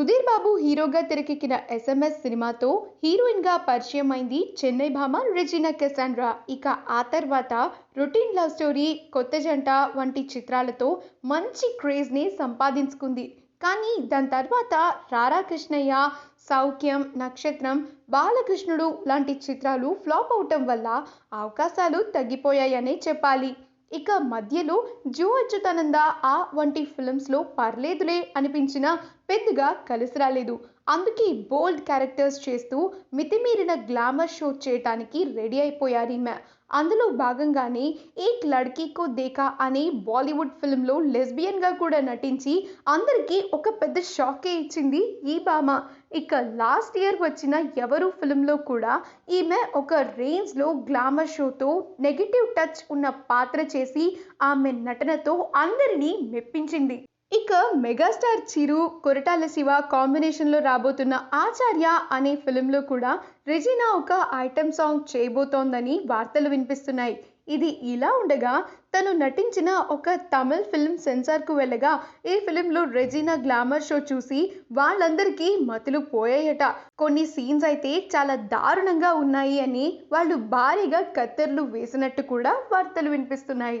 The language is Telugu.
సుధీర్ బాబు హీరోగా తెరకెక్కిన ఎస్ఎంఎస్ సినిమాతో హీరోయిన్గా పరిచయం అయింది చెన్నై భామ రెజినా కెసాండ్రా. ఇక ఆ తర్వాత రొటీన్ లవ్ స్టోరీ కొత్త జంట వంటి చిత్రాలతో మంచి క్రేజ్ని సంపాదించుకుంది. కానీ దాని తర్వాత రారా కృష్ణయ్య సౌఖ్యం నక్షత్రం బాలకృష్ణుడు లాంటి చిత్రాలు ఫ్లాప్ అవటం వల్ల అవకాశాలు తగ్గిపోయాయనే చెప్పాలి. ఇక మధ్యలో జో అచ్యుతానంద ఆ వంటి ఫిల్మ్స్లో పర్లేదులే అనిపించిన పెద్దగా కలిసి రాలేదు. అందుకే బోల్డ్ క్యారెక్టర్స్ చేస్తూ మితిమీరిన గ్లామర్ షో చేయటానికి రెడీ అయిపోయారు ఈమె. అందులో భాగంగానే ఏక్ లడ్కీ కో దేకా అనే బాలీవుడ్ ఫిల్మ్లో లెస్బియన్గా కూడా నటించి అందరికీ ఒక పెద్ద షాకే ఇచ్చింది ఈ భామ ఇక లాస్ట్ ఇయర్ వచ్చిన ఎవరు ఫిల్మ్లో కూడా ఈమె ఒక రేంజ్లో గ్లామర్ షోతో నెగిటివ్ టచ్ ఉన్న పాత్ర చేసి ఆమె నటనతో అందరినీ మెప్పించింది. ఇక మెగాస్టార్ చిరు కొరటాల శివ కాంబినేషన్లో రాబోతున్న ఆచార్య అనే ఫిలింలో కూడా రెజినా ఒక ఐటమ్ సాంగ్ చేయబోతోందని వార్తలు వినిపిస్తున్నాయి. ఇది ఇలా ఉండగా తను నటించిన ఒక తమిళ్ ఫిల్మ్ సెన్సార్కు వెళ్ళగా ఈ ఫిలింలో రెజీనా గ్లామర్ షో చూసి వాళ్ళందరికీ మతులు పోయాయట. కొన్ని సీన్స్ అయితే చాలా దారుణంగా ఉన్నాయి అని వాళ్ళు భారీగా కత్తెర్లు వేసినట్టు కూడా వార్తలు వినిపిస్తున్నాయి.